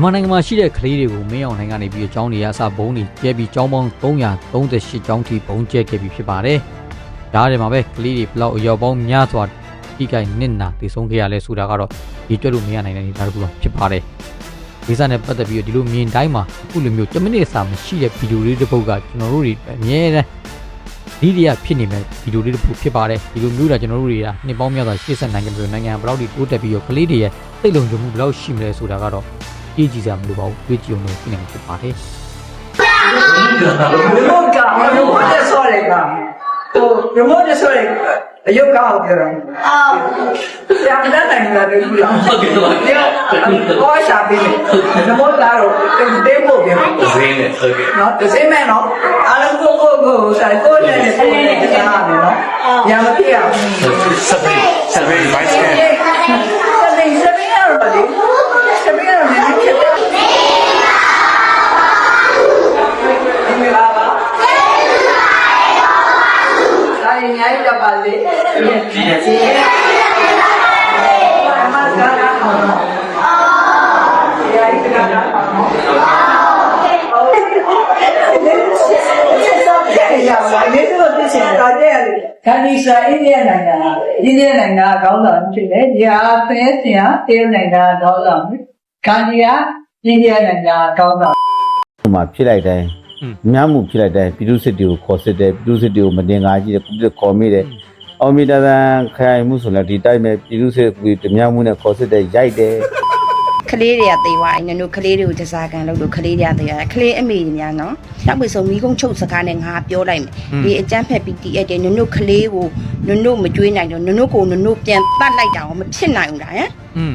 မြန်မာနိုင်ငံမှာရှိတဲ့ကလေးတွေကိုမင်းအောင်နိုင်ကနေပြီးအကြောင်းတွေအစဘုံတွေကျဲပြီးကျောင်းပေါင်း338ကျောင်းထိဘုံကျဲခဲ့ပြီးဖြစ်ပါတယ်။ဒါးတယ်မှာပဲကလေးတွေဘလောက်အရောက်ပေါင်းများစွာထိခိုက်နစ်နာတည်ဆုံးခဲ့ရလဲဆိုတာကတော့ဒီကျွတ်လို့မရနိုင်တဲ့အနေအထားတစ်ခုတော့ဖြစ်ပါတယ်။ဒီစားနဲ့ပတ်သက်ပြီးဒီလိုမြင်တိုင်းမှာအခုလိုမျိုး10မိနစ်စာမရှိတဲ့ဗီဒီယိုလေးတစ်ပုဒ်ကကျွန်တော်တို့တွေအများနဲ့ဒီဒီရဖြစ်နေမဲ့ဗီဒီယိုလေးတစ်ပုဒ်ဖြစ်ပါတယ်ဒီလိုမျိုးတာကျွန်တော်တို့တွေကနှစ်ပေါင်းများစွာရှေ့ဆက်နိုင်ငံပြည်နိုင်ငံဘယ်လောက်ထိတိုးတက်ပြီးတော့ကလေးတွေရဲ့စိတ်လုံခြုံမှုဘယ်လောက်ရှိမလဲဆိုတာကတော့ ကြည့်ကြည့်စရာမလိုပါဘူးတွေးကြည့်အောင်လို့သိနိုင်မှာဖြစ်ပါတယ် remote က remote နဲ့ဆော်လိုက်ကဟို remote နဲ့ဆော်လိုက်အယုတ်ကောက်ပြောတာအော်ဆရာမတတ်နိုင်ဘူးလားဒီလိုလားဟုတ်ကဲ့ပါဟောရှာပေးမယ် remote လာတော့တင်းဖို့ပြန်ဈေးနဲ့ဟုတ်ကဲ့နော်တစ်စိမ့်မဲ့နော်အားလုံးကိုကိုကိုဆိုင်ကိုနဲ့နဲ့ကိုနဲ့ကြားရမယ်နော်ရမဖြစ်အောင်စပင်းစပင်း vice စ can ပိန်စပိန်ရတော့လေ ဒါရင်ညာရပါလေဒီဒီမမကကဟောနော်ဒီအရင်ကကဟောနော်ရပါလေဒီလိုဖြစ်နေတာတဲ့ခန္ဒီစာအိန္ဒိယနိုင်ငံအိန္ဒိယနိုင်ငံကောင်းဆောင်ဖြစ်တယ်ဒီဟာသင်စရာတရုတ်နိုင်ငံကောင်းဆောင်ခန္ဒီကအိန္ဒိယနိုင်ငံကောင်းဆောင်ဟိုမှာဖြစ်လိုက်တိုင်း မြတ်မှုဖြစ်လိုက်တိုင်းပြည်သူစစ်တွေကိုခေါ်စစ်တယ်ပြည်သူစစ်တွေကိုမတင်ကားကြီးတယ်ပြည်သူခေါ်မိတယ်အောင်မီတာတန်ခိုင်မှုဆိုလည်းဒီတိုက်မဲ့ပြည်သူစစ်ကိုတမြတ်မှုနဲ့ခေါ်စစ်တယ်ရိုက်တယ်ကလေးတွေကသေသွားရင်နင်တို့ကလေးတွေကိုတစားကန်လို့လို့ကလေးတွေကသေရတယ်ကလေးအမေတွေများနော်နောက်ပြီးဆုံးမိကုန်းချုပ်စကားနဲ့ငါပြောလိုက်မယ်ဒီအကျန်းဖက် PTS တဲ့နင်တို့ကလေးကိုနင်တို့မကြွေးနိုင်တော့နင်တို့ကိုနင်တို့ပြန်တတ်လိုက်တာမဖြစ်နိုင်ဘူးလားဟမ်อืม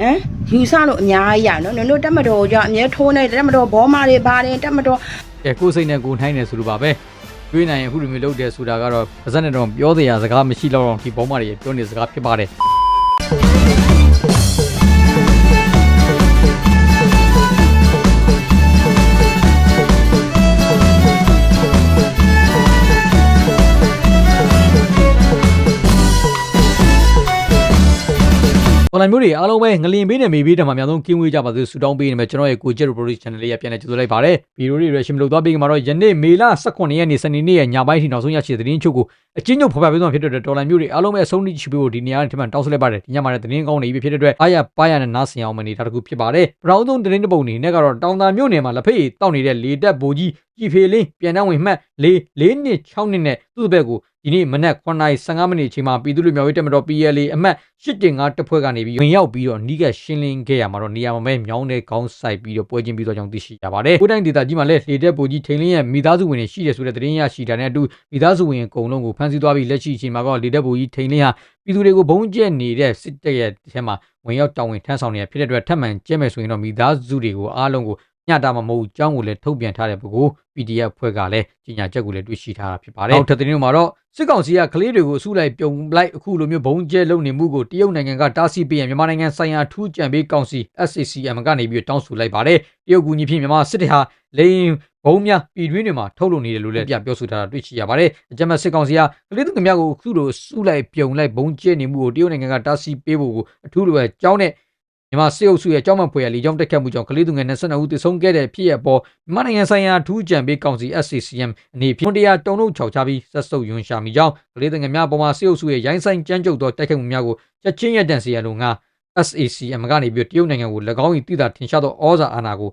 ဟမ်ယူဆလို့အများကြီးရနော်နင်တို့တက်မတော်ကြောင့်အမြဲထိုးနေတက်မတော်ဘောမာတွေပါတယ်တက်မတော် ကဲကိုယ်စိတ်နဲ့ကိုယ်ထိုင်းနေဆိုလိုပါပဲတွေးနိုင်ရင်အခုလိုမျိုးလုပ်တယ်ဆိုတာကတော့ပါဇက်နဲ့တော့ပြောစရာစကားမရှိတော့တော့ဒီဘောမတွေပြောနေစကားဖြစ်ပါတယ် လိုင်းမျိုးတွေအားလုံးပဲငလင်ပေးနဲ့မေပေးတယ်မှာအများဆုံးကင်းဝေးကြပါစေဆူတောင်းပေးနေမယ်ကျွန်တော်ရဲ့ကိုကျက် production channel လေးရပြန်နေကြိုဆိုလိုက်ပါတယ်ဗီဒီယိုတွေ reaction လုပ်သွားပေးကြမှာတော့ယနေ့မေလ18ရက်နေ့စနေနေ့ရဲ့ညပိုင်းထိနောက်ဆုံးရရှိတဲ့သတင်းချုပ်ကိုအချင်းချုပ်ဖော်ပြပေးသွားဖြစ်တဲ့တော်လိုင်းမျိုးတွေအားလုံးပဲအဆုံးထိချပေးဖို့ဒီနေရာနဲ့ထပ်မံတောင်းဆိုလိုက်ပါတယ်ဒီညမှာလည်းသတင်းကောင်းတွေပဲဖြစ်တဲ့အတွက်အားရပါရနဲ့နားဆင်အောင်မနေတာတစ်ခုဖြစ်ပါတယ်ပထမဆုံးသတင်းတစ်ပုဒ်အနေနဲ့ကတော့တောင်သာမြို့နယ်မှာလက်ဖေးတောက်နေတဲ့လေတက်ဘိုကြီးကြည်ဖေလင်းပြန်တန်းဝင်မှတ်၄၄နှစ်6နှစ်နဲ့သူ့ဘက်ကို ဒီနေ့မနက်9:15မိနစ်အချိန်မှာပြည်သူ့လူမျိုးရေးတက်မတော် PLA အမှတ်8.5တပ်ဖွဲ့ကနေပြီးဝင်ရောက်ပြီးတော့နီးကပ်ရှင်းလင်းခဲ့ရမှာတော့နေရာမှာပဲမြောင်းတဲ့ခေါင်းဆိုင်ပြီးတော့ပွဲချင်းပြီးတော့ကြောင်းသိရှိရပါတယ်။ကိုတိုင်းဒေသကြီးမှာလည်းလေတက်ပူကြီးထိန်လင်းရဲ့မိသားစုဝင်တွေရှိတယ်ဆိုတဲ့သတင်းရရှိတာနဲ့အတူမိသားစုဝင်အကုန်လုံးကိုဖမ်းဆီးသွားပြီးလက်ရှိအချိန်မှာကလေတက်ပူကြီးထိန်လင်းဟာပြည်သူတွေကိုဘုံကျက်နေတဲ့စစ်တပ်ရဲ့အဲမှာဝင်ရောက်တောင်းဝင်ထမ်းဆောင်နေတာဖြစ်တဲ့အတွက်ထပ်မံကျဲမယ်ဆိုရင်တော့မိသားစုတွေကိုအားလုံးကို ညတာမှာမဟုတ်အကြောင်းကိုလည်းထုတ်ပြန်ထားတဲ့ပုဂ္ဂိုလ် PDF ဖွဲ့ကလည်းကြီးညာချက်ကိုလည်းတွေ့ရှိထားတာဖြစ်ပါတယ်။နောက်ထပ်သတင်းမှာတော့စစ်ကောင်စီကကလေးတွေကိုအစုလိုက်ပြုံလိုက်အခုလိုမျိုးဘုံကျဲလုံနေမှုကိုတရုတ်နိုင်ငံကတားဆီးပေးရန်မြန်မာနိုင်ငံဆိုင်ရာထူးကြံပေးကောင်စီ SACM ကနေပြီးတောင်းဆိုလိုက်ပါတယ်။တရုတ်ကူညီဖြင့်မြန်မာစစ်တပ်ဟာလိန်ဘုံများပြည်တွင်းတွေမှာထုတ်လုပ်နေတယ်လို့လည်းပြပြောဆိုထားတာတွေ့ရှိရပါတယ်။အကြမ်းဖက်စစ်ကောင်စီကကလေးသူငယ်များကိုအခုလိုစုလိုက်ပြုံလိုက်ဘုံကျဲနေမှုကိုတရုတ်နိုင်ငံကတားဆီးပေးဖို့ကိုအထူးလိုပဲကြောင်းတဲ့ မြန်မာစစ်အုပ်စုရဲ့ကြောင်းမဖွယ်ရလီကြောင်းတက်ခတ်မှုကြောင့်ကလေးသူငယ်22ဦးသေဆုံးခဲ့တဲ့ဖြစ်ရပေါ်မြန်မာနိုင်ငံဆိုင်ရာထူးကြံပေးကောင်စီ SCCM အနေဖြင့်တရားတုံ့ထုတ်ချောက်ချပြီးဆက်စုပ်ယွန်ရှာမိကြောင်းကလေးသူငယ်များပေါ်မှာစစ်အုပ်စုရဲ့ရိုင်းဆိုင်ကြမ်းကြုတ်သောတိုက်ခိုက်မှုများကိုချက်ချင်းရပ်တန့်စေရလို့ငါ SACM ကနေပြီးတရုတ်နိုင်ငံကို၎င်း၏တည်တာထင်ရှားသောဩဇာအာဏာကို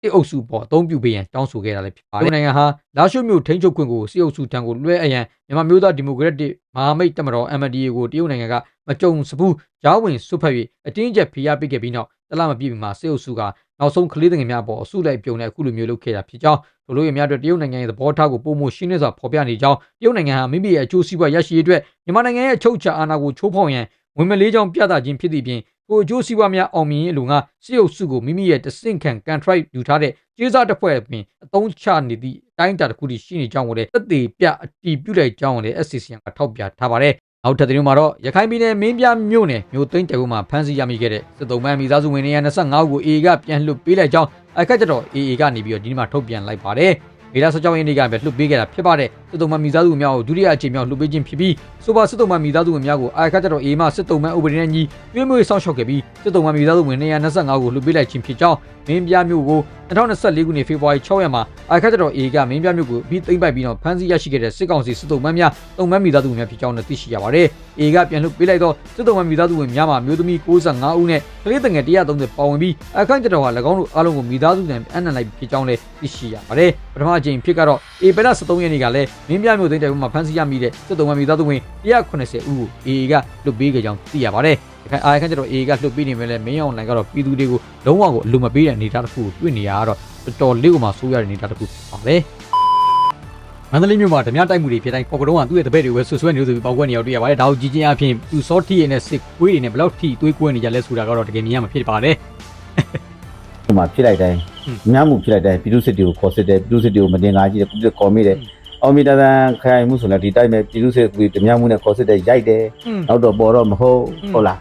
စစ်အုပ်စုပေါ်အသုံးပြုပေးရန်တောင်းဆိုခဲ့တာလည်းဖြစ်ပါတယ်။နိုင်ငံဟာလာရှိုမျိုးထိန်းချုပ်ခွင့်ကိုစစ်အုပ်စုထံကိုလွှဲအရန်မြန်မာမျိုးသားဒီမိုကရက်တစ်မဟာမိတ်တမတော် MDA ကိုတရုတ်နိုင်ငံက မကြုံစဘူးကြားဝင်ဆွတ်ဖက်၍အတင်းကျပ်ဖိအားပေးခဲ့ပြီးနောက်တလမပြည့်မီမှာစစ်အုပ်စုကနောက်ဆုံးကလေးငယ်များပေါ်အစုလိုက်ပြုံတဲ့အခုလိုမျိုးလုပ်ခဲ့တာဖြစ်ကြောင်းတို့လိုရများအတွက်တရုတ်နိုင်ငံရဲ့သဘောထားကိုပုံမှုရှင်းလင်းစွာဖော်ပြနေကြောင်းတရုတ်နိုင်ငံဟာမိမိရဲ့အကျိုးစီးပွားရရှိရေးအတွက်မြန်မာနိုင်ငံရဲ့အချုပ်အခြာအာဏာကိုချိုးဖောက်ရန်ဝင်မလေးကြောင်းပြသခြင်းဖြစ်သည့်ပြင်ကိုအကျိုးစီးပွားများအောင်မြင်ရေးအလိုငါစစ်အုပ်စုကိုမိမိရဲ့တဆင့်ခံ contract ယူထားတဲ့ကျေးစားတစ်ဖွဲ့ပင်အသုံးချနေသည့်အတိုင်းအတာတစ်ခုတည်းရှိနေကြောင်းကိုလည်းသက်သေပြအတည်ပြုလိုက်ကြောင်းကိုလည်း SCCN ကထောက်ပြထားပါတယ်။ နောက်ထပ်သတင်းမှာတော့ရခိုင်ပြည်နယ်မင်းပြမြို့နယ်မြို့သိမ်းတဲကုန်းမှာဖမ်းဆီးရမိခဲ့တဲ့စစ်တုံးမန်းမိသားစုဝင်တွေ25ဦးကို AA ကပြန်လွှတ်ပေးလိုက်ကြောင်းအခက်ကျတော့ AA ကနေပြီးတော့ဒီနေ့မှထုတ်ပြန်လိုက်ပါတယ်။မေလ16ရက်နေ့ကပဲလွှတ်ပေးခဲ့တာဖြစ်ပါတယ်။ စစ်တုံးမှမိသားစုများကိုဒုတိယအကြိမ်မြောက်လှုပ်ပေးခြင်းဖြစ်ပြီးဆိုပါစစ်တုံးမှမိသားစုဝင်များကိုအာခတ်တော်အေမစစ်တုံးမှဥပဒေနဲ့ညီပြည့်မွေးဆောက်ရှောက်ခဲ့ပြီးစစ်တုံးမှမိသားစုဝင်225ကိုလှုပ်ပေးလိုက်ခြင်းဖြစ်ကြောင်းမင်းပြမျိုးကို2024ခုနှစ်ဖေဖော်ဝါရီ6ရက်မှာအာခတ်တော်အေကမင်းပြမျိုးကိုပြီးသိမ့်ပိုက်ပြီးတော့ဖမ်းဆီးရရှိခဲ့တဲ့စစ်ကောင်စီစစ်တုံးမှများတုံးမှမိသားစုဝင်များဖြစ်ကြောင်းလည်းသိရှိရပါတယ်။အေကပြန်လှုပ်ပေးလိုက်တော့စစ်တုံးမှမိသားစုဝင်များမှာမျိုးသမီး65ဦးနဲ့ကလေးငယ်130ပါဝင်ပြီးအခန့်ကျတော်ဟာ၎င်းတို့အားလုံးကိုမိသားစုနဲ့အနံ့လိုက်ဖြစ်ကြောင်းလည်းသိရှိရပါတယ်။ပထမအကြိမ်ဖြစ်ကတော့အေပလ73ရက်နေ့ကလည်းမင်းပြမျိုးသိန်းတိုင်မှာဖမ်းဆီးရမိတဲ့စစ်တုံးမှမိသားစုဝင်180ဦးကိုအေကလှုပ်ပေးခဲ့ကြောင်းသိရပါတယ်။အခန့်အာခန့်ကျတော်အေကလှုပ်ပေးနေမယ်လဲမင်းအောင်လိုင်ကတော့ပြည်သူတွေကိုလုံးဝကိုအလိုမပေးတဲ့အနေအထားတစ်ခုကိုတွေ့နေရတော့တော်တော်လေးကိုမှဆိုးရတဲ့အနေအထားတစ်ခုဖြစ်ပါလေ။မန္တလေးမြို့မှာဓမြတိုက်မှုတွေဖြစ်တိုင်းပေါ်ကတော့ကသူ့ရဲ့တပည့်တွေပဲဆွဆွဲနေလို့ဆိုပြီးပေါက်ကွက်နေရောက်တွေ့ရပါတယ်။ဒါကိုကြည့်ချင်းအဖြစ်သူစောတီရဲ့နဲ့စစ်ကွေးတွေနဲ့ဘယ်လောက်ထိသွေးကွဲနေကြလဲဆိုတာကတော့တကယ်မြင်ရမှာဖြစ်ပါတယ်။ဟိုမှာဖြစ်လိုက်တိုင်းဟွန်းမြမှုဖြစ်လိုက်တိုင်းပြည်သူစစ်တွေကိုခေါ်စစ်တယ်ပြည်သူစစ်တွေကိုမတင်ကားကြည့်တယ်ပြည်သူစစ်ခေါ်မိတယ် အောင်မီတသန်ခိုင်မှုဆိုလည်းဒီတိုက်မဲ့ပြည်သူစစ်ကိုဓမြမှုနဲ့ခေါ်စစ်တယ်ရိုက်တယ်อืมနောက်တော့ပေါ်တော့မဟုတ်ဟွန်းဟုတ်လား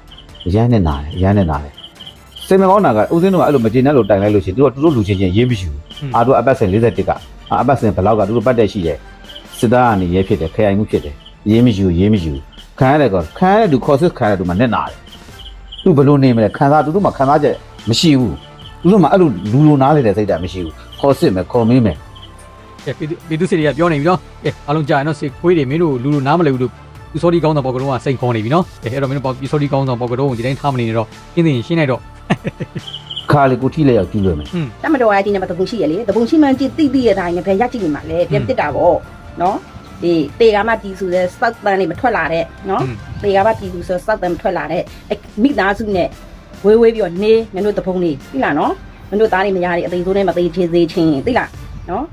ရမ်းနဲ့နာတယ်ရမ်းနဲ့နာတယ်စိတ်မကောင်းတာကဦးစင်းတို့ကအဲ့လိုမကျေနပ်လို့တိုင်လိုက်လို့ရှိရင်သူတို့ကသူတို့လူချင်းချင်းရေးမရှိဘူးအာတို့အပတ်စဉ်41ကအာအပတ်စဉ်ဘယ်လောက်ကသူတို့ပတ်တက်ရှိတယ်စစ်သားကနေရဲဖြစ်တယ်ခရိုင်မှုဖြစ်တယ်ရေးမရှိဘူးရေးမရှိဘူးခံရတဲ့ကောခံရတဲ့သူခေါ်စစ်ခံရတဲ့သူမှနဲ့နာတယ်သူဘယ်လိုနေမလဲခံစားသူတို့မှခံစားချက်မရှိဘူးသူတို့မှအဲ့လိုလူလိုနားလေတဲ့စိတ်ဓာတ်မရှိဘူးခေါ်စစ်မယ်ခေါ်မင်းမယ် ကဲပြည်သူပြည်သူစစ်တွေကပြောနေပြီနော်ကဲအားလုံးကြာရင်တော့စစ်ခွေးတွေမင်းတို့လူလူနားမလဲဘူးလို့သူစောဒီကောင်းဆောင်ပေါ်ကတော့ကစိန်ခေါ်နေပြီနော်ကဲအဲ့တော့မင်းတို့ပေါ်စောဒီကောင်းဆောင်ပေါ်ကတော့ဒီတိုင်းထားမနေနဲ့တော့ရှင်းသိရင်ရှင်းလိုက်တော့ခါလေကိုထိလက်ရောက်ကျူးလွယ်မယ်တမတော်အကြီးနဲ့မတပုံရှိရလေတပုံရှိမှန်ကြည့်သိသိရတိုင်းနဲ့ဘယ်ရက်ကြည့်နေမှာလဲပြန်တစ်တာပေါ့နော်ဒီတေကမှပြည်စုတဲ့စောက်တန်လေးမထွက်လာတဲ့နော်တေကမှပြည်စုဆိုစောက်တန်မထွက်လာတဲ့မိသားစုနဲ့ဝေးဝေးပြီးတော့နေမင်းတို့တပုံလေးသိလားနော်မင်းတို့သားလေးမရတဲ့အသေးစိုးနဲ့မသေးချေသေးချင်းသိလားနော်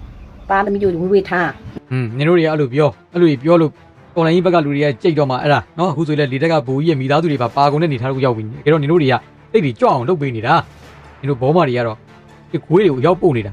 သားသမီးတို့ဝေးဝေးထားဟွန်းနင်တို့တွေကအဲ့လိုပြောအဲ့လိုပြောလို့တော်လိုင်းကြီးဘက်ကလူတွေကကြိတ်တော့မှအဲ့ဒါနော်အခုဆိုလေလေတက်ကဘူကြီးရဲ့မိသားစုတွေပါပါကုန်တဲ့နေထားကိုရောက်ပြီကဲတော့နင်တို့တွေကတိတ်တွေကြွအောင်လုပ်ပေးနေတာနင်တို့ဘောမတွေကတော့ဒီခွေးတွေကိုရောက်ပို့နေတာ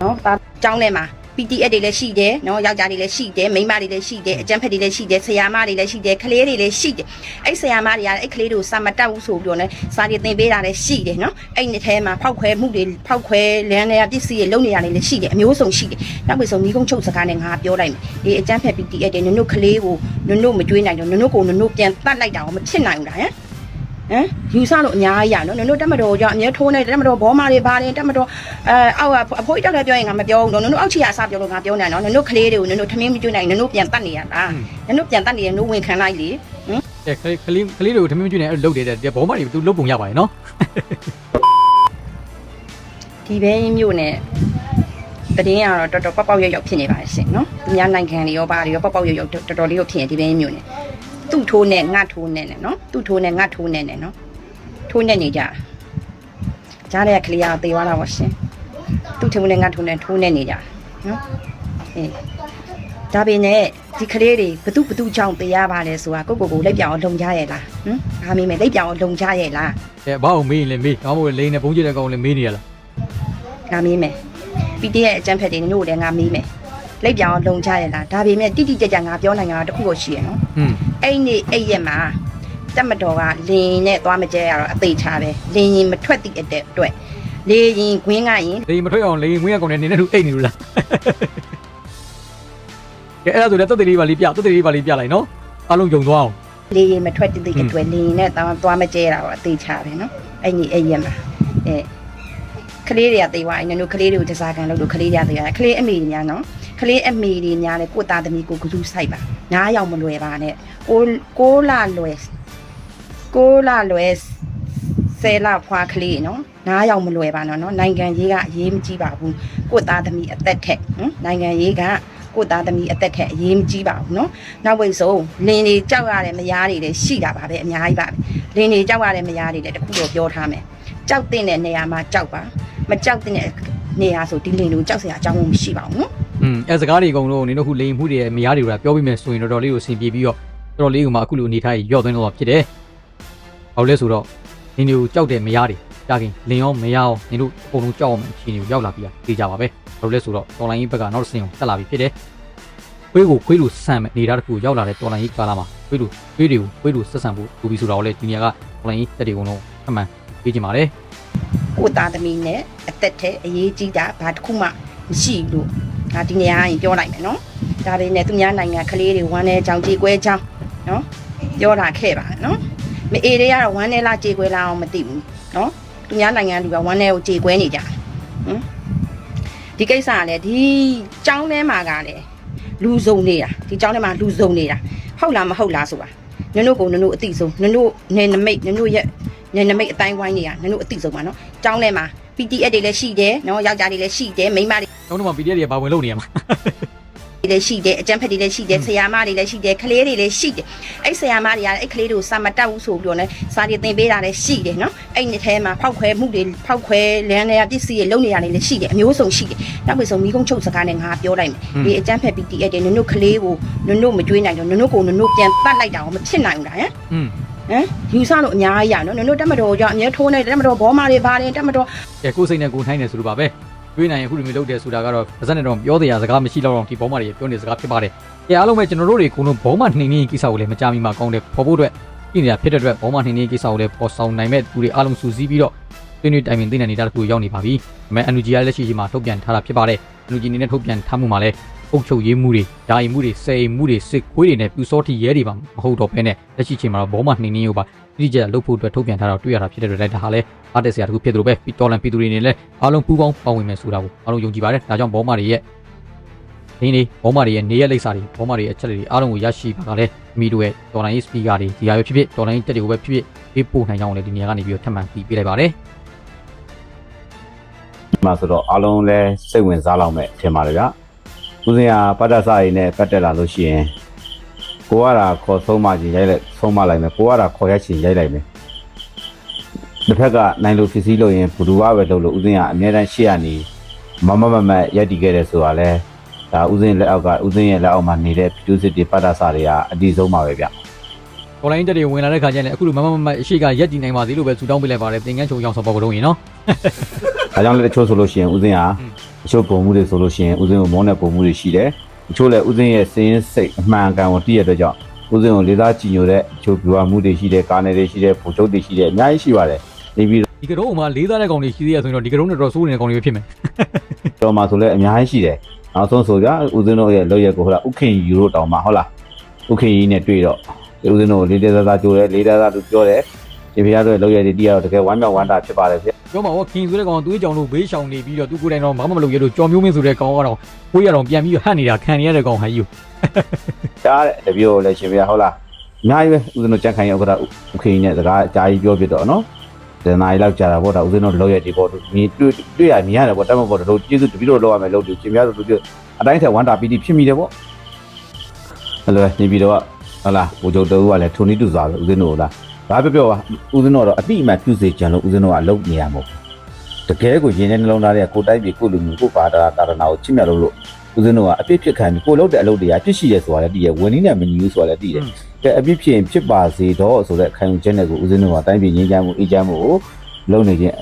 နော်သားကျောင်းထဲမှာ PTS တွေလည်းရှိတယ်နော်ယောက်ျားတွေလည်းရှိတယ်မိန်းမတွေလည်းရှိတယ်အကျန်းဖက်တွေလည်းရှိတယ်ဆရာမတွေလည်းရှိတယ်ကလေးတွေလည်းရှိတယ်အဲ့ဆရာမတွေကအဲ့ကလေးတွေကိုစာမတက်ဘူးဆိုပြီးတော့လည်းစာတွေသင်ပေးတာလည်းရှိတယ်နော်အဲ့ဒီထဲမှာဖောက်ခွဲမှုတွေဖောက်ခွဲလမ်းတွေကပစ္စည်းတွေလုံနေရတယ်လည်းရှိတယ်အမျိုးစုံရှိတယ်နောက်ပြီးဆုံးမိကုန်းချုပ်စကားနဲ့ငါပြောလိုက်မယ်ဒီအကျန်းဖက် PTS တွေနုံနုကလေးကိုနုံနုမကြွေးနိုင်တော့နုံနုကိုနုံနုပြန်တတ်လိုက်တာကိုမဖြစ်နိုင်ဘူးလားဟမ် ဟမ်ယူဆလို့အများကြီးရနော်နင်တို့တက်မတော်ကြောင့်အမြဲထိုးနေတက်မတော်ဘောမာတွေပါတယ်တက်မတော်အဲအောက်ကအဖိုးတက်လည်းပြောရင်ငါမပြောဘူးနော်နင်တို့အောက်ချီကအစပြောလို့ငါပြောနေနော်နင်တို့ကလေးတွေကိုနင်တို့ထမင်းမကျွေးနိုင်နင်တို့ပြန်တတ်နေရတာနင်တို့ပြန်တတ်နေရင်နင်တို့ဝင်ခံလိုက်လေကဲကလေးကလေးကလေးတွေကိုထမင်းကျွေးနေအဲ့လိုလုပ်တယ်တဲ့ဘောမတွေသူလုပ်ပုံရပါတယ်နော်ဒီဘဲမြို့နဲ့တည်င်းကတော့တော်တော်ပေါက်ပေါက်ရောက်ရောက်ဖြစ်နေပါရှင်နော်သူများနိုင်ငံတွေရောပါတွေရောပေါက်ပေါက်ရောက်ရောက်တော်တော်လေးကိုဖြစ်နေဒီဘဲမြို့နဲ့ သူ့ထိုးနဲ့ငါထိုးနဲ့နဲ့နော်သူ့ထိုးနဲ့ငါထိုးနဲ့နဲ့နော်ထိုးနဲ့နေကြကြားတဲ့ကလေးကတေသွားတာပါရှင်သူ့ထိုးနဲ့ငါထိုးနဲ့ထိုးနဲ့နေကြနော်အေးဒါပေမဲ့ဒီကလေးတွေဘသူဘသူကြောင့်တရားပါလဲဆိုတာကိုကိုကိုလက်ပြောင်အောင်လုံကြရဲ့လားဟမ်ဒါမေးမယ်လက်ပြောင်အောင်လုံကြရဲ့လားကဲဘာအောင်မေးရင်လည်းမေးကောင်းမို့လိန်နဲ့ဘုံကျတဲ့ကောင်လည်းမေးနေရလားငါမေးမယ်ပီတီရဲ့အကျန်းဖက်တွေနင်တို့လည်းငါမေးမယ်လက်ပြောင်လုံချရလားဒါပေမဲ့တိတိကျကျငါပြောနိုင်တာတစ်ခုတော့ရှိရနော်ဟွန်း အဲ့နေ့အဲ့ရက်မှာတက်မတော်ကလင်းနဲ့သွားမကျဲရတော့အသေးချပဲလင်းရင်မထွက်သည့်အတဲ့အတွက်လေရင်ခွင်းကရင်လိန်မထွက်အောင်လိန်ငွေးကောင်နဲ့နေနဲ့သူအိတ်နေလို့လားကဲအဲ့ဒါဆိုလည်းတက်တယ်လေးပါလေးပြတက်တယ်လေးပါလေးပြလိုက်နော်အားလုံးယုံသွားအောင်လေရင်မထွက်သည့်အတွက်လင်းနဲ့သွားသွားမကျဲတာတော့အသေးချပဲနော်အဲ့နေ့အဲ့ရက်မှာအဲကလေးတွေကတေးသွားရင်နင်တို့ကလေးတွေကိုတစားကန်လို့လို့ကလေးတွေကတေးရတယ်ကလေးအမေတွေများနော်က လေးအမေတွေများလဲကိုယ့်သားသမီးကိုဂရုစိုက်ပါငားရောက်မလွယ်ပါနဲ့ကိုကိုလာလွယ်ကိုလာလွယ်ဆယ်လဖွာကလေးနော်နားရောက်မလွယ်ပါနော်နော်နိုင်ငံရေးကအရေးမကြီးပါဘူးကိုယ့်သားသမီးအသက်ထက်ဟမ်နိုင်ငံရေးကကိုယ့်သားသမီးအသက်ထက်အရေးမကြီးပါဘူးနော်နောက်ဝိတ်ဆုံးလင်းတွေကြောက်ရတဲ့မယားတွေလည်းရှိတာပါပဲအများကြီးပါပဲလင်းတွေကြောက်ရတဲ့မယားတွေလည်းတခုတော့ပြောထားမယ်ကြောက်တဲ့နေရာမှာကြောက်ပါမကြောက်တဲ့နေရာဆိုဒီလင်းတွေကိုကြောက်စရာအကြောင်းမရှိပါဘူးနော် อืมအဲစကားတွေအကုန်လုံးနင်တို့ခုလိန်မှုတွေမရားတွေကပြောပြီးမယ်ဆိုရင်တော်တော်လေးကိုအဆင်ပြေပြီးတော့တော်တော်လေးကမှအခုလိုအနေထားကြီးရော့သွင်းတော့ဖြစ်တယ်။ဘာလို့လဲဆိုတော့နင်တို့ကြောက်တဲ့မရားတွေကြာခင်လင်ရောမရားရောနင်တို့အကုန်လုံးကြောက်အောင်မယ့်အခြေအနေကိုရောက်လာပြီးတာသိကြပါပဲ။ဘာလို့လဲဆိုတော့တော်လိုင်းကြီးဘက်ကနောက်တစ်ဆင့်ကိုတက်လာပြီးဖြစ်တယ်။ခွေးကိုခွေးလိုဆန်မဲ့အနေထားတစ်ခုရောက်လာတဲ့တော်လိုင်းကြီးကာလာမှာခွေးလိုခွေးတွေကိုခွေးလိုဆက်ဆံဖို့ပူပြီးဆိုတော့လေဒီနေရာကတော်လိုင်းကြီးတက်တွေအကုန်လုံးအမှန်ပေးကြပါလေကိုယ်သားသမီးနဲ့အသက်ထဲအရေးကြီးတာဘာတစ်ခုမှမရှိဘူးလို့ ဒါဒီနေရာရင်ပြောလိုက်မယ်နော်ဒါတွေနဲ့သူများနိုင်ငံကလေးတွေဝမ်းနေကြောင်ကြေကွဲကြောင်နော်ပြောတာခဲ့ပါနော်မအေတွေကတော့ဝမ်းနေလားကြေကွဲလားအောင်မသိဘူးနော်သူများနိုင်ငံတွေကဝမ်းနေကိုကြေကွဲနေကြတယ်ဟမ်ဒီကိစ္စကလည်းဒီကျောင်းထဲမှာကလည်းလူစုံနေတာဒီကျောင်းထဲမှာလူစုံနေတာဟုတ်လားမဟုတ်လားဆိုတာနင်တို့ကနင်တို့အတိဆုံးနင်တို့နေနမိတ်နင်တို့ရဲ့နေနမိတ်အတိုင်းဝိုင်းနေတာနင်တို့အတိဆုံးပါနော်ကျောင်းထဲမှာ PTS တွေလည်းရှိတယ်နော်ယောက်ျားတွေလည်းရှိတယ်မိန်းမတွေ ကျောင်းတော့မှ PDF တွေကဘာဝင်လုပ်နေရမှာတွေလည်းရှိတယ်အကျန်းဖက်တွေလည်းရှိတယ်ဆရာမတွေလည်းရှိတယ်ကလေးတွေလည်းရှိတယ်အဲ့ဆရာမတွေကလည်းအဲ့ကလေးတွေကိုစာမတက်ဘူးဆိုပြီးတော့လည်းစာတွေသင်ပေးတာလည်းရှိတယ်နော်အဲ့နှစ်ထဲမှာဖောက်ခွဲမှုတွေဖောက်ခွဲလမ်းတွေကပစ္စည်းတွေလုံနေတာတွေလည်းရှိတယ်အမျိုးစုံရှိတယ်နောက်ပြီးဆုံးမိကုန်းချုပ်စကားနဲ့ငါပြောလိုက်မယ်ဒီအကျန်းဖက် PTS တွေနင်တို့ကလေးကိုနင်တို့မကြွေးနိုင်တော့နင်တို့ကိုနင်တို့ပြန်တတ်လိုက်တာကိုမဖြစ်နိုင်ဘူးလားဟမ်อืมဟမ်ယူဆလို့အများကြီးရနော်နင်တို့တက်မတော်ကြောင့်အများထိုးနေတက်မတော်ဘောမာတွေပါတယ်တက်မတော်ကဲကိုယ်စိတ်နဲ့ကိုယ်ထိုင်းနေဆိုလိုပါပဲ တွေးနိုင်ရင်အခုလိုမျိုးလုပ်တယ်ဆိုတာကတော့ပါဇက်နဲ့တော့ပြောတရားစကားမရှိတော့တော့ဒီဘောမတွေပြောနေစကားဖြစ်ပါတယ်။အဲအားလုံးပဲကျွန်တော်တို့တွေကိုလုံးဘောမနှိမ်နှင်းကိစ္စကိုလည်းမကြမီမှာကောင်းတယ်ပေါ်ဖို့အတွက်ပြည်နေတာဖြစ်တဲ့အတွက်ဘောမနှိမ်နှင်းကိစ္စကိုလည်းပေါ်ဆောင်နိုင်မဲ့သူတွေအားလုံးစုစည်းပြီးတော့တွင်းတွင်းတိုင်ပင်သိနေတဲ့နေတာတစ်ခုရောက်နေပါပြီ။ဒါပေမဲ့ NUG ရလက်ရှိရှိမှာထုတ်ပြန်ထားတာဖြစ်ပါတယ်။ NUG အနေနဲ့ထုတ်ပြန်ထားမှုမှာလည်းအုပ်ချုပ်ရေးမှုတွေ၊ယာယီမှုတွေ၊စေအိမ်မှုတွေ၊စစ်ခွေးတွေနဲ့ပြူစောတိရဲတွေပါမဟုတ်တော့ဘဲနဲ့လက်ရှိချိန်မှာတော့ဘောမနှိမ်နှင်းရောပါတိကျလုပ်ဖို့အတွက်ထုတ်ပြန်ထားတာတွေ့ရတာဖြစ်တဲ့အတွက်လည်းဒါဟာလည်း အားတက်စရာတစ်ခုဖြစ်သလိုပဲပြီးတော်လန်ပြည်သူတွေနေလည်းအားလုံးပူးပေါင်းပါဝင်မယ်ဆိုတာကိုအားလုံးယုံကြည်ပါတယ်ဒါကြောင့်ဘောမာတွေရဲ့ဒီနေ့ဘောမာတွေရဲ့နေရက်လိပ်စာတွေဘောမာတွေရဲ့အချက်တွေအားလုံးကိုရရှိပါကလည်းအမီတို့ရဲ့တော်လိုင်းစပီကာတွေဒီဟာပဲဖြစ်ဖြစ်တော်လိုင်းတက်တွေကိုပဲဖြစ်ဖြစ်ပေးပို့နိုင်ကြအောင်လည်းဒီနေရာကနေပြီးတော့ထပ်မံပြီးပေးလိုက်ပါတယ်ဒီမှာဆိုတော့အားလုံးလဲစိတ်ဝင်စားလောက်မဲ့ထင်ပါတယ်ဗျဦးစင်ကပတ်သက်စာရည်နဲ့ပတ်သက်လာလို့ရှိရင်ကိုကတာခေါ်ဆုံးမချင်းရိုက်လိုက်ဆုံးမလိုက်မယ်ကိုကတာခေါ်ရချင်းရိုက်လိုက်မယ် တစ်ဖက်ကနိုင်လို့ဖြစ်စည်းလို့ရင်ဘသူကပဲလုပ်လို့ဦးစင်ကအများတန်းရှေ့ကနေမမမမရက်တီခဲ့တယ်ဆိုတာလဲဒါဦးစင်လက်အောက်ကဦးစင်ရဲ့လက်အောက်မှာနေတဲ့ပြည်သူစစ်တွေပတ်သက်စာတွေကအတီးဆုံးပါပဲဗျတော်လိုင်းတက်တွေဝင်လာတဲ့ခါကျရင်အခုလိုမမမမအရှိကရက်တည်နိုင်ပါသေးလို့ပဲဆူတောင်းပေးလိုက်ပါတယ်သင်္ကန်းချုံရောက်ဆောင်ပေါ်ကတော့ရင်နော်ဒါကြောင့်လည်းတချို့ဆိုလို့ရှိရင်ဦးစင်ဟာတချို့ပုံမှုတွေဆိုလို့ရှိရင်ဦးစင်ကိုမောနဲ့ပုံမှုတွေရှိတယ်တချို့လည်းဦးစင်ရဲ့စင်းစိတ်အမှန်ကန်ကိုတည့်ရတဲ့အတွက်ကြောင့်ဦးစင်ကိုလေးစားကြည်ညိုတဲ့တချို့ပြွာမှုတွေရှိတယ်ကာနယ်တွေရှိတယ်ပုံချုပ်တွေရှိတယ်အများကြီးရှိပါတယ် နေပြီးဒီကတော့မှလေးသားတဲ့ကောင်တွေရှိသေးရဆိုရင်တော့ဒီကတော့နဲ့တော့စိုးနေတဲ့ကောင်တွေပဲဖြစ်မယ်တော့မှဆိုလည်းအများကြီးရှိတယ်နောက်ဆုံးဆိုကြဦးစင်တို့ရဲ့လောက်ရက်ကိုဟိုလားဥခင်ယူတို့တောင်မှဟုတ်လားဥခင်ကြီးနဲ့တွေ့တော့ဦးစင်တို့လေးတဲသားသားကြိုးတယ်လေးတဲသားသူပြောတယ်ဒီဖရားတို့ရဲ့လောက်ရက်တွေတီးရတော့တကယ်ဝမ်းမြောက်ဝမ်းသာဖြစ်ပါတယ်ဗျပြောမှာဟောခင်ဆိုတဲ့ကောင်ကသွေးကြောင်လို့ဘေးရှောင်နေပြီးတော့သူကိုယ်တိုင်တော့ဘာမှမလုပ်ရလို့ကြော်မျိုးမင်းဆိုတဲ့ကောင်ကတော့ကိုရတော့ပြန်ပြီးဟတ်နေတာခံရတဲ့ကောင်ဟာကြီးကိုကြားတဲ့တပြောလည်းရှင်ဗျာဟုတ်လားအများကြီးပဲဦးဇင်းတို့ကြက်ခိုင်ဥက္ကဋ္ဌဥခိနဲ့စကားအကြာကြီးပြောပြတော့နော် ဒနာရီလောက်ကြာတာပေါ့ဒါဦးဇင်းတို့လောက်ရဒီပေါ့မြင်တွေ့တွေ့ရမြင်ရတယ်ပေါ့တက်မပေါ့တို့ကျေးဇူးတပီတော့လောက်ရမယ်လို့ရှင်ဗျာတို့တို့အတိုင်းထက်ဝမ်းတာပီတိဖြစ်မိတယ်ပေါ့အဲ့လိုနေပြီးတော့ဟုတ်လားဘိုးချုပ်တူကလည်းထုံနီးတူစွာပဲဦးဇင်းတို့လားဘာပြောပြောပါဦးဇင်းတို့ကတော့အတိအမှန်ပြုစေချင်လို့ဦးဇင်းတို့ကအလုပ်နေရမှာတကယ်ကိုရင်းနေနှလုံးသားတွေကကိုတိုက်ပြီးကိုလူမျိုးကိုပါတာတာရနာကိုချစ်မြတ်လို့လို့ဦးဇင်းတို့ကအပြစ်ဖြစ်ခံပြီးကိုလုပ်တဲ့အလုပ်တွေကအပြစ်ရှိရဲဆိုတာလည်းတည်ရဝင်နည်းနဲ့မညီဘူးဆိုတာလည်းတည်တယ် ကဲအပြစ်ဖြစ်ရင်ဖြစ်ပါစေတော့ဆိုတဲ့ခံယူချက်နဲ့ကိုဦးဇင်းတို့ကတိုင်းပြည်ငြိမ်းချမ်းမှုအေးချမ်းမှုကိုလုပ်နေခြင်း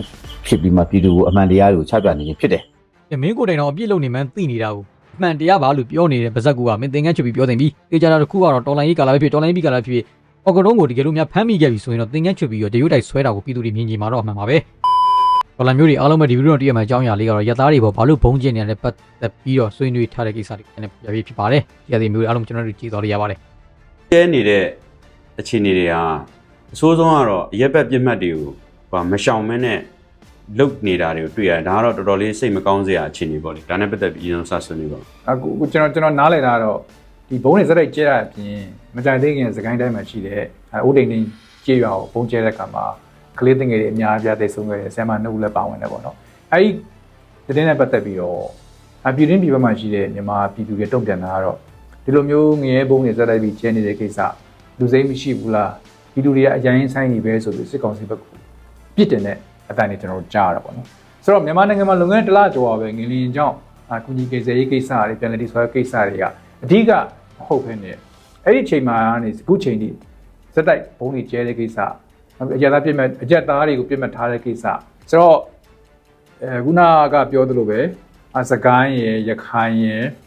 ဖြစ်ပြီးမှပြည်သူကိုအမှန်တရားကိုချပြနေခြင်းဖြစ်တယ်။မင်းကိုယ်တိုင်တော့အပြစ်လုပ်နေမှန်းသိနေတာကိုအမှန်တရားပါလို့ပြောနေတဲ့ဗဇက်ကူကမင်းသင်္ကန်းချွတ်ပြီးပြောတင်ပြီးတေချာတာတစ်ခုကတော့တော်လိုင်းကြီးကာလာပဲဖြစ်တော်လိုင်းပြီးကာလာဖြစ်ဖြစ်အော်ကတုံးကိုတကယ်လို့များဖမ်းမိခဲ့ပြီဆိုရင်တော့သင်္ကန်းချွတ်ပြီးတော့တရုတ်တိုက်ဆွဲတာကိုပြည်သူတွေမြင်ကြမှာတော့အမှန်ပါပဲ။တော်လိုင်းမျိုးတွေအားလုံးပဲဒီဗီဒီယိုတော့တည့်ရမှာအကြောင်းအရာလေးကတော့ရသားတွေပေါ့ဘာလို့ဘုံကျင်နေလဲပတ်သက်ပြီးတော့ဆွေးနွေးထားတဲ့ကိစ္စတွေနဲ့ပြပြဖြစ်ပါတယ်။ဒီအသည်မျိုးတွေအားလုံးကျွန်တော်တို့ကြည့်တော်ရရပါတယ် ကျဲနေတဲ့အခြေအနေတွေဟာအဆိုးဆုံးကတော့အရက်ဘက်ပြစ်မှတ်တွေကိုဟိုမရှောင်မဲနဲ့လုတ်နေတာတွေကိုတွေ့ရတယ်ဒါကတော့တော်တော်လေးစိတ်မကောင်းစရာအခြေအနေပေါ့လေဒါနဲ့ပတ်သက်ပြီးအရင်ဆုံးစဆွေးနွေးပါဦးအခုအခုကျွန်တော်ကျွန်တော်နားလည်တာတော့ဒီဘုံတွေစက်တိုက်ကျဲတာအပြင်မကြိုက်သေးခင်စကိုင်းတိုင်းမှာရှိတဲ့အဲအိုးတိန်တင်းကျေးရွာကိုဘုံကျဲတဲ့ကံမှာကလေးတင်ငယ်တွေအများအပြားသိဆုံးခဲ့တယ်ဆမ်မနှုတ်လည်းပါဝင်တယ်ပေါ့နော်အဲဒီတဲ့နဲ့ပတ်သက်ပြီးတော့အပြည်ရင်းပြည်ပမှာရှိတဲ့မြန်မာပြည်သူတွေတုံ့ပြန်တာကတော့ ဒီလိုမျိုးငရဲဘုံတွေစက်တိုက်ပြီးကျဲနေတဲ့ကိစ္စလူစိမ်းမရှိဘူးလားပြည်သူတွေကအရင်ဆိုင်နေပဲဆိုပြီးစစ်ကောင်စီဘက်ကပြစ်တင်တဲ့အတိုင်းတွေကျွန်တော်တို့ကြားရတာပေါ့နော်ဆိုတော့မြန်မာနိုင်ငံမှာလုပ်ငန်းတစ်လကျော်ပါပဲငလျင်ကြောင့်အကူကြီးကေဇယ်ရေးကိစ္စတွေပြန်လည်တည်ဆွဲကိစ္စတွေကအဓိကမဟုတ်ဘဲနဲ့အဲ့ဒီအချိန်မှာနေအခုချိန်ထိစက်တိုက်ဘုံတွေကျဲတဲ့ကိစ္စနောက်ပြီးအကြက်သားပြစ်မဲ့အကြက်သားတွေကိုပြစ်မဲ့ထားတဲ့ကိစ္စဆိုတော့အဲခုနကပြောသလိုပဲအစကိုင်းရယ်ရခိုင်ရယ်အဲ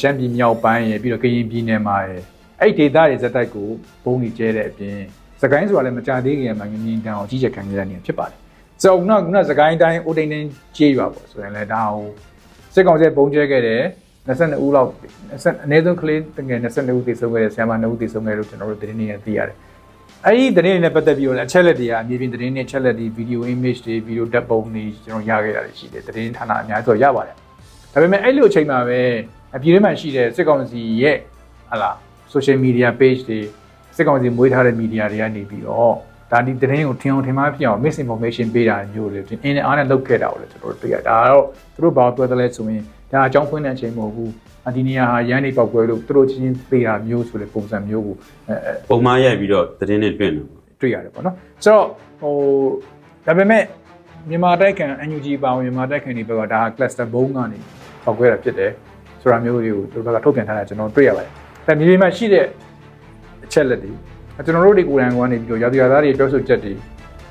ရှမ်းပြည်မြောက်ပိုင်းရယ်ပြီးတော့ကရင်ပြည်နယ်မှာရယ်အဲ့ဒီဒေသတွေစက်တိုက်ကိုဘုံတွေကျဲတဲ့အပြင်စကိုင်းဆိုတာလည်းမကြသေးခင်မှာငင်းငင်းတန်းအောင်ကြီးချက်ခံရတဲ့နေရာဖြစ်ပါတယ်ဆိုတော့ခုနကခုနစကိုင်းတိုင်းအိုတိန်တင်းကြေးရွာပေါ့ဆိုရင်လည်းဒါဟိုစစ်ကောင်စီပုံကျဲခဲ့တယ်22ဦးလောက်20အနည်းဆုံးကလေးတကယ်22ဦးတည်ဆုံးခဲ့တဲ့ဆရာမ2ဦးတည်ဆုံးခဲ့လို့ကျွန်တော်တို့သတင်းတွေသိရတယ်။အဲ့ဒီသတင်းတွေနဲ့ပတ်သက်ပြီးတော့လည်းအချက်လက်တွေကအမြင်ပြင်သတင်းတွေအချက်လက်တွေ video image တွေ video ဓာတ်ပုံတွေကျွန်တော်ရခဲ့တာတွေရှိတယ်သတင်းဌာနအများကြီးဆိုရပါတယ်။ဒါပေမဲ့အဲ့လိုအချိန်မှာပဲ အပြည်ထဲမှာရှိတဲ့စစ်ကောင်စီရဲ့ဟလာ social media page တွေစစ်ကောင်စီမွေးထားတဲ့ media တွေကနေပြီးတော့ဒါဒီသတင်းကိုထင်အောင်ထင်မှားဖြစ်အောင် misinformation ပေးတာမျိုးတွေအင်းနဲ့အားနဲ့လုပ်ခဲ့တာကိုလည်းကျွန်တော်တို့တွေ့ရဒါကတော့သူတို့ဘာလို့တွဲတယ်လဲဆိုရင်ဒါအကြောင်းဖွင့်တဲ့အချိန်မဟုတ်ဘူးအဒီနေရာဟာရန်နေပေါက်ကွဲလို့သူတို့ချင်းချင်းပေးတာမျိုးဆိုတဲ့ပုံစံမျိုးကိုအဲအဲပုံမှားရိုက်ပြီးတော့သတင်းတွေတွင်တယ်ပေါ့တွေ့ရတယ်ပေါ့နော်ဆိုတော့ဟိုဒါပေမဲ့မြန်မာတိုက်ခံ NUG ပါဝင်မြန်မာတိုက်ခံတွေဘက်ကဒါ cluster ဘုံကနေပေါက်ကွဲတာဖြစ်တယ် ဆိုတာမျိုးတွေကိုသူတို့ဘက်ကထုတ်ပြန်ထားတာကျွန်တော်တွေ့ရပါတယ်ဒါမြေပြင်မှာရှိတဲ့အချက်လက်တွေကျွန်တော်တို့တွေကိုယ်တိုင်ကနေပြီးတော့ရာသီယာသားတွေပြောဆိုချက်တွေ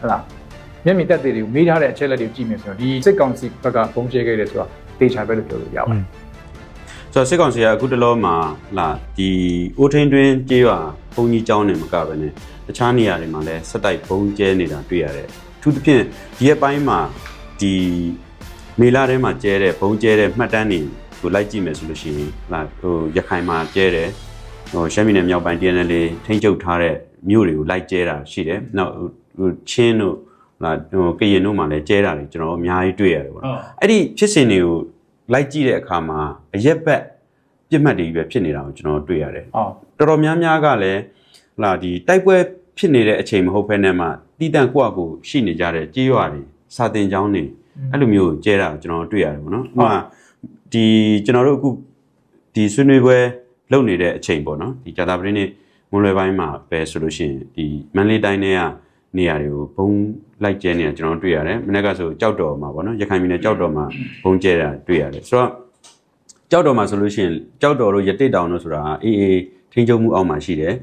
ဟလာမျက်မြင်တက်တွေကိုမေးထားတဲ့အချက်လက်တွေကိုကြည့်မယ်ဆိုတော့ဒီစစ်ကောင်စီဘက်ကပုံကျဲခဲ့တယ်ဆိုတာတေချာပဲလို့ပြောလို့ရပါတယ်ဆိုတော့စစ်ကောင်စီကအခုတလောမှာလာဒီအိုးထင်းတွင်းကြေးရွာဘုံကြီးကျောင်းနေမကပဲနဲ့တခြားနေရာတွေမှာလည်းစက်တိုက်ဘုံကျဲနေတာတွေ့ရတယ်အထူးသဖြင့်ဒီရက်ပိုင်းမှာဒီမေလာထဲမှာကျဲတဲ့ဘုံကျဲတဲ့မှတ်တမ်းတွေ ကိုလိုက်ကြည့်မယ်ဆိုလို့ရှိရင်လာဟိုရခိုင်မှာကျဲတယ်ဟိုရှမ်းပြည်နယ်မြောက်ပိုင်း TNL လေးထိန်းချုပ်ထားတဲ့မြို့တွေကိုလိုက်ကျဲတာရှိတယ်နောက်ဟိုချင်းတို့လာဟိုကရင်တို့မှာလည်းကျဲတာတွေကျွန်တော်အများကြီးတွေ့ရတယ်ပေါ့နော်အဲ့ဒီဖြစ်စဉ်တွေကိုလိုက်ကြည့်တဲ့အခါမှာအရက်ဘက်ပြစ်မှတ်တွေပဲဖြစ်နေတာကိုကျွန်တော်တွေ့ရတယ်ဟုတ်တော်တော်များများကလည်းဟလာဒီတိုက်ပွဲဖြစ်နေတဲ့အချိန်မဟုတ်ဘဲနဲ့မှတီးတန့်ကိုယ့်အကူရှိနေကြတဲ့ကြေးရွာတွေစာတင်ကျောင်းတွေအဲ့လိုမျိုးကျဲတာကိုကျွန်တော်တွေ့ရတယ်ပေါ့နော်ဥပမာ ဒီကျွန်တော်တို့အခုဒီဆွေးနွေးပွဲလုပ်နေတဲ့အချိန်ပေါ့နော်ဒီဂျာတာပရင်းနေ့မွန်လွယ်ပိုင်းမှာပဲဆိုလို့ရှိရင်ဒီမန္တလေးတိုင်းထဲကနေရာတွေကိုဘုံလိုက်ကျဲနေတာကျွန်တော်တွေ့ရတယ်မနေ့ကဆိုကြောက်တော်မှာပေါ့နော်ရခိုင်ပြည်နယ်ကြောက်တော်မှာဘုံကျဲတာတွေ့ရတယ်ဆိုတော့ကြောက်တော်မှာဆိုလို့ရှိရင်ကြောက်တော်တို့ရတိတောင်တို့ဆိုတာအေးအေးထိန်းချုပ်မှုအောက်မှာရှိတယ်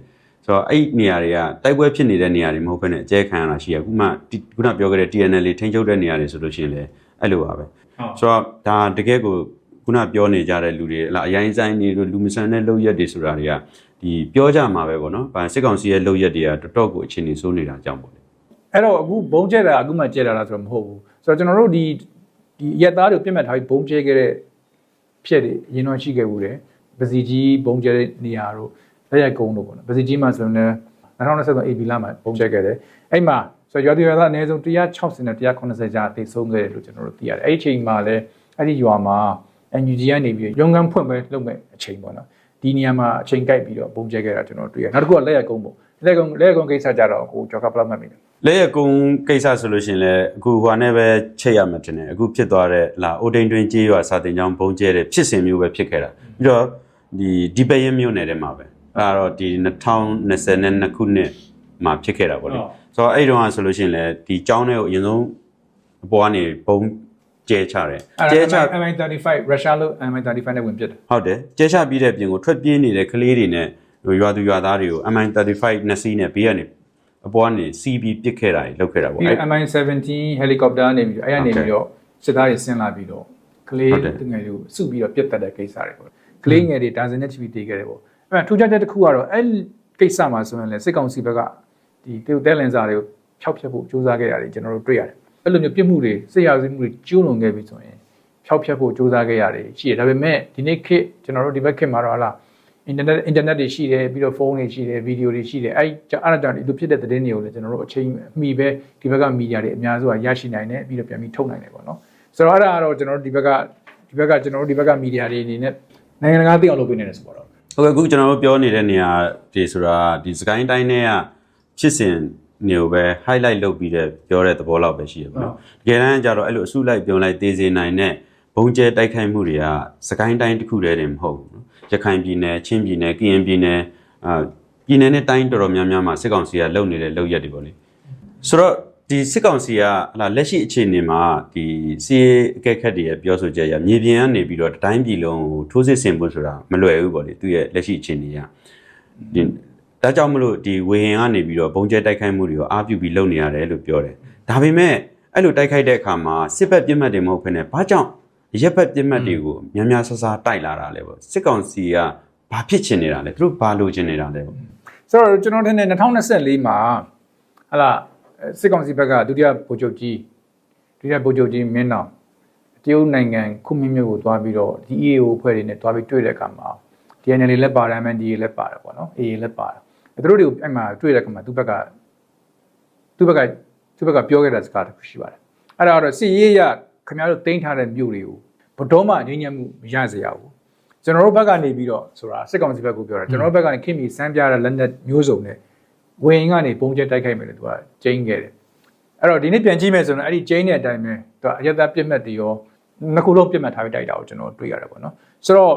ဆိုတော့အဲ့ဒီနေရာတွေကတိုက်ပွဲဖြစ်နေတဲ့နေရာတွေမဟုတ်ဘဲနဲ့အကျဲခံရတာရှိရခုမှဒီခုနပြောခဲ့တဲ့ TNL ထိန်းချုပ်တဲ့နေရာတွေဆိုလို့ရှိရင်လည်းအဲ့လိုပါပဲဆိုတော့ဒါတကယ်ကို ခုနပြောနေကြတဲ့လူတွေဟလာအရင်ဆိုင်တွေတို့လူမဆန်တဲ့လုပ်ရက်တွေဆိုတာတွေကဒီပြောကြမှာပဲပေါ့နော်။ဗာစစ်ကောင်စီရဲ့လုပ်ရက်တွေကတော်တော်ကိုအခြေအနေဆိုးနေတာကြောင့်ပေါ့လေအဲ့တော့အခုဘုံကျဲတာအခုမှကျဲတာလားဆိုတော့မဟုတ်ဘူးဆိုတော့ကျွန်တော်တို့ဒီဒီရက်သားတွေပြစ်မှတ်ထားပြီးဘုံကျဲခဲ့တဲ့ဖြစ်တွေအရင်တော့ရှိခဲ့ဘူးတယ်ပစီကြီးဘုံကျဲတဲ့နေရာတို့လက်ရိုက်ကုန်းတို့ပေါ့နော်ပစီကြီးမှာဆိုရင်လည်း2023 AB လမှာဘုံကျဲခဲ့တယ်အဲ့မှာဆိုတော့ရွာသူရွာသားအနည်းဆုံး160နဲ့180ကြားတိတ်ဆုံးခဲ့တယ်လို့ကျွန်တော်တို့သိရတယ်အဲ့ဒီအချိန်မှာလည်းအဲ့ဒီရွာမှာ NUG ကနေပြီးရုံကန်ဖွင့်ပဲလုပ်မဲ့အချိန်ပေါ့နော်ဒီနေရာမှာအချိန်ကိုက်ပြီးတော့ဘုံကျဲခဲ့တာကျွန်တော်တွေ့ရနောက်တစ်ခုကလက်ရိုက်ကုန်းပေါ့လက်ရိုက်ကုန်းလက်ရိုက်ကုန်းကိစ္စကြတော့ကိုကျော်ကပလောက်မှတ်မိတယ်လက်ရကုံကိစ္စဆိုလို့ရှိရင်လည်းအခုဟိုနဲ့ပဲချိန်ရမှတင်တယ်အခုဖြစ်သွားတဲ့လာအိုတိန်တွင်ကြေးရွာစာတင်ကြောင်းဘုံကျဲတဲ့ဖြစ်စဉ်မျိုးပဲဖြစ်ခဲ့တာပြီးတော့ဒီဒီပရင်မျိုးနယ်ထဲမှာပဲအဲ့ဒါတော့ဒီ2022ခုနှစ်မှာဖြစ်ခဲ့တာပေါ့လေဟုတ်ဆိုတော့အဲ့တုန်းကဆိုလို့ရှိရင်လည်းဒီကျောင်းတွေကိုအရင်ဆုံးအပေါ်ကနေဘုံ ကျဲချတယ်ကျဲချ MI35 ရုရှားလို့ MI35 နဲ့ဝင်ပြစ်တယ်ဟုတ်တယ်ကျဲချပြီးတဲ့ပြင်ကိုထွက်ပြေးနေတဲ့ကလေးတွေနဲ့ဟိုရွာသူရွာသားတွေကို MI35 နှစ်စီးနဲ့ဘေးကနေအပေါ်ကနေစီးပြီးပစ်ခဲ့တာကြီးလုပ်ခဲ့တာပေါ့ပြီးအဲ့တော့ MI17 helicopter နေပြီးတော့အဲ့ရနေပြီးတော့စစ်သားတွေဆင်းလာပြီးတော့ကလေးဟုတ်တယ်တငယ်တွေကိုစုပြီးတော့ပြစ်တက်တဲ့ကိစ္စတွေပေါ့ကလေးငယ်တွေဒါဇင်နဲ့ချီပြီးတေးခဲ့တယ်ပေါ့အဲ့မှာထူးခြားချက်တစ်ခုကတော့အဲ့ကိစ္စမှာဆိုရင်လည်းစစ်ကောင်စီဘက်ကဒီတေတဲလင်စာတွေကိုဖျောက်ဖျက်ဖို့ကြိုးစားခဲ့ရတယ်ကျွန်တော်တို့တွေ့ရတယ် အဲ့လိုမျိုးပြစ်မှုတွေစစ်ရာဇဝမှုတွေကျူးလွန်ခဲ့ပြီဆိုရင်ဖျောက်ဖျက်ဖို့ကြိုးစားခဲ့ရတယ်ရှိတယ်ဒါပေမဲ့ဒီနေ့ခေတ်ကျွန်တော်တို့ဒီဘက်ခေတ်မှာတော့ဟလာ internet internet တွေရှိတယ်ပြီးတော့ဖုန်းတွေရှိတယ်ဗီဒီယိုတွေရှိတယ်အဲ့ကြအဲ့ဒါကြောင့်ဒီလိုဖြစ်တဲ့သတင်းတွေကိုလည်းကျွန်တော်တို့အချိန်အမီပဲဒီဘက်ကမီဒီယာတွေအများစုကရရှိနိုင်တယ်ပြီးတော့ပြန်ပြီးထုတ်နိုင်တယ်ပေါ့နော်ဆိုတော့အဲ့ဒါကတော့ကျွန်တော်တို့ဒီဘက်ကဒီဘက်ကကျွန်တော်တို့ဒီဘက်ကမီဒီယာတွေအနေနဲ့နိုင်ငံတကာသိအောင်လုပ်ပေးနေတယ်ဆိုတော့ဟုတ်ကဲ့အခုကျွန်တော်တို့ပြောနေတဲ့နေရာဒီဆိုတာဒီစကိုင်းတိုင်းထဲကဖြစ်စဉ် မျိုးပဲ highlight လုပ်ပြီးတဲ့ပြောတဲ့သဘောလောက်ပဲရှိရပါတော့တကယ်တမ်းကျတော့အဲ့လိုအစုလိုက်ပြုံလိုက်သေးစေနိုင်တဲ့ဘုံကျဲတိုက်ခိုက်မှုတွေကစကိုင်းတိုင်းတစ်ခုတည်းတင်မဟုတ်ဘူးနော်ရခိုင်ပြည်နယ်ချင်းပြည်နယ်ကရင်ပြည်နယ်အာပြည်နယ်နဲ့တိုင်းတော်တော်များများမှာစစ်ကောင်စီကလုပ်နေတဲ့လုပ်ရက်တွေပေါ့လေဆိုတော့ဒီစစ်ကောင်စီကဟလာလက်ရှိအခြေအနေမှာဒီစီးရေးအကဲခတ်တွေရဲ့ပြောဆိုချက်အရမြေပြင်ကနေပြီးတော့တတိုင်းပြည်လုံးကိုထိုးစစ်ဆင်ဖို့ဆိုတာမလွယ်ဘူးပေါ့လေသူရဲ့လက်ရှိအခြေအနေကဒီ ဒါကြောင့်မလို့ဒီဝေဟင်ကနေပြီးတော့ဘုံကျဲတိုက်ခိုက်မှုတွေကိုအားပြုပြီးလုပ်နေရတယ်လို့ပြောတယ်ဒါပေမဲ့အဲ့လိုတိုက်ခိုက်တဲ့အခါမှာစစ်ဘက်ပြစ်မှတ်တွေမဟုတ်ဘဲနဲ့ဘာကြောင့်ရက်ဘက်ပြစ်မှတ်တွေကိုများများဆဆတိုက်လာတာလဲပေါ့စစ်ကောင်စီကဘာဖြစ်ချင်နေတာလဲသူတို့ဘာလိုချင်နေတာလဲပေါ့ဆိုတော့ကျွန်တော်ထင်တယ်2024မှာဟလာစစ်ကောင်စီဘက်ကဒုတိယဗိုလ်ချုပ်ကြီးဒုတိယဗိုလ်ချုပ်ကြီးမင်းအောင်တရုတ်နိုင်ငံခုမင်းမြို့ကိုသွားပြီးတော့ဒီ EAO အဖွဲ့တွေနဲ့သွားပြီးတွေ့တဲ့အခါမှာ DNL လည်းပါတယ် MNDA လည်းပါတယ်ပေါ့နော် AA လည်းပါတယ် သူတို့တွေကိုအဲ့မှာတွေ့တဲ့အခါမှာသူ့ဘက်ကသူ့ဘက်ကသူ့ဘက်ကပြောခဲ့တဲ့စကားတစ်ခုရှိပါတယ်အဲ့ဒါကတော့စီရေးရခင်ဗျားတို့တင်ထားတဲ့မြို့တွေကိုဘတော်မှငြိမ်းချမ်းမှုမရစေရဘူးကျွန်တော်တို့ဘက်ကနေပြီးတော့ဆိုတာစစ်ကောင်စီဘက်ကိုပြောတာကျွန်တော်တို့ဘက်ကနေခင်မီစမ်းပြတဲ့လက်နက်မျိုးစုံနဲ့ဝင်ကနေပုံကျဲတိုက်ခိုက်မယ်လို့သူကကျင်းခဲ့တယ်အဲ့တော့ဒီနေ့ပြန်ကြည့်မယ်ဆိုရင်အဲ့ဒီကျင်းတဲ့အတိုင်းပဲသူကအရသာပြစ်မှတ်တွေရောနှစ်ခုလုံးပြစ်မှတ်ထားပြီးတိုက်တာကိုကျွန်တော်တွေ့ရတယ်ပေါ့နော်ဆိုတော့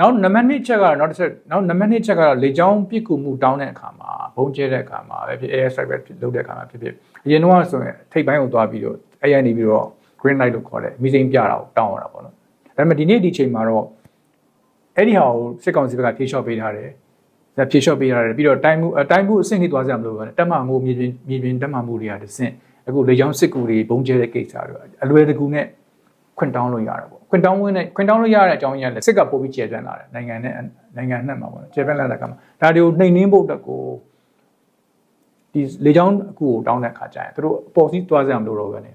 နောက်နံပါတ်2ချက်ကတော့နောက်တစ်ချက်နောက်နံပါတ်2ချက်ကတော့လေချောင်းပြစ်ကူမှုတောင်းတဲ့အခါမှာဘုံကျဲတဲ့အခါမှာပဲဖြစ် air strike ပဲဖြစ်လုပ်တဲ့အခါမှာဖြစ်ဖြစ်အရင်တော့ဆိုရင်ထိပ်ပိုင်းကိုသွားပြီးတော့အဲ့ရနေပြီးတော့ green light လို့ခေါ်တယ်မီစိန်ပြတာကိုတောင်းရတာပေါ့နော်ဒါပေမဲ့ဒီနေ့ဒီချိန်မှာတော့အဲ့ဒီဟာကိုစစ်ကောင်စီဘက်ကဖြေလျှော့ပေးထားတယ်ဒါဖြေလျှော့ပေးထားတယ်ပြီးတော့တိုင်းမှုတိုင်းမှုအဆင့်ထိသွားကြမလို့ပဲတက်မှမှုမြေပြင်မြေပြင်တက်မှမှုတွေကတဆင့်အခုလေချောင်းစစ်ကူတွေဘုံကျဲတဲ့ကိစ္စတွေအလွယ်တကူနဲ့ ခွင့်တောင်းလို့ရတာပေါ့ခွင့်တောင်းဝင်နဲ့ခွင့်တောင်းလို့ရတဲ့အကြောင်းရင်းကလည်းစစ်ကပို့ပြီးကျေပြန့်လာတယ်နိုင်ငံနဲ့နိုင်ငံနဲ့မှာပေါ့နော်ကျေပြန့်လာတဲ့ကမှာဒါတွေကိုနှိမ်နှင်းဖို့အတွက်ကိုဒီလေချောင်းအခုကိုတောင်းတဲ့ခါကျရင်သူတို့အပေါ်စီးသွားကြမလို့တော့ပဲနေ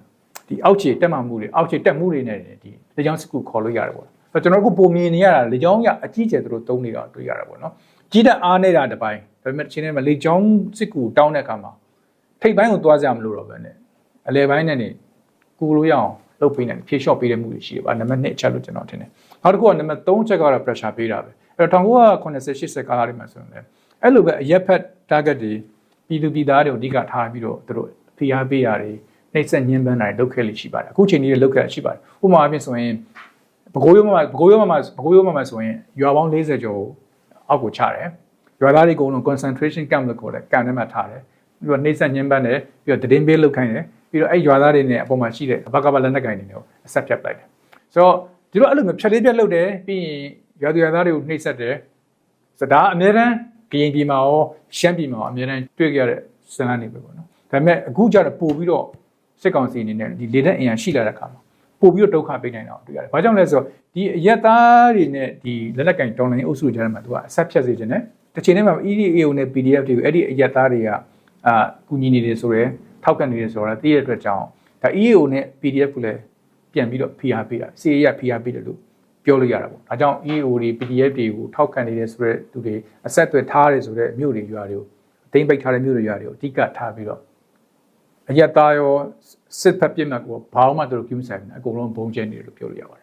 ဒီအောက်ခြေတက်မှမှုတွေအောက်ခြေတက်မှုတွေနဲ့ဒီလေချောင်းစစ်ကူခေါ်လို့ရတယ်ပေါ့ဆိုတော့ကျွန်တော်တို့ပုံမြင်နေရတာလေချောင်းရအကြီးကျယ်သူတို့တုံးနေတာတွေ့ရတာပေါ့နော်ကြီးတဲ့အားနေတာတစ်ပိုင်းဒါပေမဲ့ချင်းထဲမှာလေချောင်းစစ်ကူတောင်းတဲ့အခါမှာထိပ်ပိုင်းကိုသွားကြမလို့တော့ပဲနေအလဲပိုင်းနဲ့နေကူလို့ရအောင် လုပ်ပေးနိုင်ဖြေလျှော့ပေးတဲ့မှုတွေရှိတယ်ပါနံပါတ်1အချက်လို့ကျွန်တော်ထင်တယ်နောက်တစ်ခုကနံပါတ်3ချက်ကတော့ pressure ပေးတာပဲအဲ့တော့1980 80ကာလတွေမှာဆိုရင်လည်းအဲ့လိုပဲအရက်ဖက် target တွေပြည်သူပြည်သားတွေကိုအဓိကထားပြီးတော့သူတို့ဖိအားပေးရတယ်နှိပ်စက်ညှဉ်းပန်းတာတွေလုပ်ခဲ့လိရှိပါတယ်အခုချိန်ကြီးလုပ်ခဲ့ရှိပါတယ်ဥပမာအဖြစ်ဆိုရင်ဘကိုးရိုးမှာဘကိုးရိုးမှာဘကိုးရိုးမှာဆိုရင်ရွာပေါင်း40ကျော်အောက်ကိုချတယ်ရွာသားတွေအကုန်လုံး concentration camp လို့ခေါ်တယ် camp ထဲမှာထားတယ်ပြီးတော့နှိပ်စက်ညှဉ်းပန်းတယ်ပြီးတော့တည်င်းပေးလုပ်ခိုင်းတယ် ပြီးတော့အဲ့ရွာသားတွေနဲ့အပေါ်မှာရှိတဲ့ဘကဘလက်နက်ကင်တွေနဲ့အဆက်ဖြတ်လိုက်တယ်ဆိုတော့ဒီလိုအဲ့လိုမျိုးဖြတ်လေးပြတ်လုပ်တယ်ပြီးရင်ရွာသူရွာသားတွေကိုနှိပ်စက်တယ်စဒါအများတန်းကရင်ပြည်မှာရောရှမ်းပြည်မှာရောအများတန်းတွေ့ကြရတဲ့စလန်းတွေပဲပေါ့နော်ဒါပေမဲ့အခုကျတော့ပို့ပြီးတော့စစ်ကောင်စီအနေနဲ့ဒီလေတဲ့အင်အားရှိလာတဲ့အခါမှာပို့ပြီးတော့ဒုက္ခပေးနိုင်တာကိုတွေ့ရတယ်။ဘာကြောင့်လဲဆိုတော့ဒီအရက်သားတွေနဲ့ဒီလက်နက်ကင်တောင်းလိုင်းအုပ်စုကြားထဲမှာသူကအဆက်ဖြတ်စေခြင်းနဲ့တစ်ချိန်တည်းမှာ EDAO နဲ့ PDF တွေကိုအဲ့ဒီအရက်သားတွေကအာကူညီနေတယ်ဆိုတော့ ထောက်ကန်နေတယ်ဆိုတော့သိရတဲ့အတွက်ကြောင့်ဒါ EAO နဲ့ PDF ကိုလည်းပြန်ပြီးတော့ PR ပေးတာ CA ရ PR ပေးတယ်လို့ပြောလို့ရတာပေါ့။ဒါကြောင့် EAO တွေ PDF တွေကိုထောက်ခံနေတယ်ဆိုတော့သူတွေအဆက်အသွယ်ထားတယ်ဆိုတော့မြို့တွေရွာတွေကိုအသိမ့်ပိတ်ထားတဲ့မြို့တွေရွာတွေကိုအဓိကထားပြီးတော့အယက်သားရောစစ်ဖက်ပြစ်မှတ်ကိုဘာမှသူတို့ပြုမဆိုင်ဘူးအကုန်လုံးဘုံကျဲနေတယ်လို့ပြောလို့ရပါတယ်